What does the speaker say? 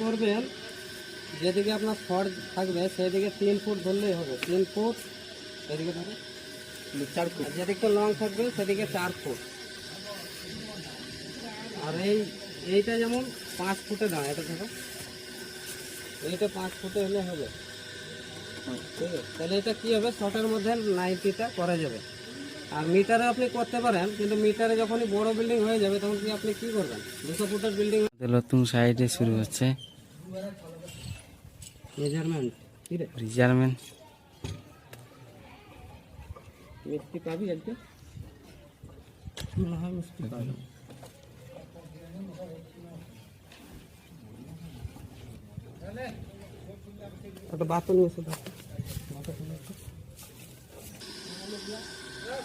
করবেন যেদিকে আপনার শর্ট থাকবে সেদিকে তিন ফুট ধরলেই হবে। তিন ফুট এদিকে ধরো। চার ফুট। যেদিকে লং থাকবে সেদিকে চার ফুট। আর এই এইটা যেমন পাঁচ ফুটে দাঁড়ায় এটা ধরো এইটা পাঁচ ফুটে হলে হবে। ঠিক আছে? তাহলে এটা কী হবে? শর্টের মধ্যে নাইনটিটা করা যাবে। আর মিটারে আপনি করতে পারেন কিন্তু মিটারে যখনই বড় বিল্ডিং হয়ে যাবে তখন কি আপনি কি করবেন? দুশো ফুটের বিল্ডিং নতুন সাইডে শুরু হচ্ছে। মেজারমেন্ট মিষ্টি পাবি আজকে না হয় মিষ্টি পাবি একটা বাতো নিয়ে এসে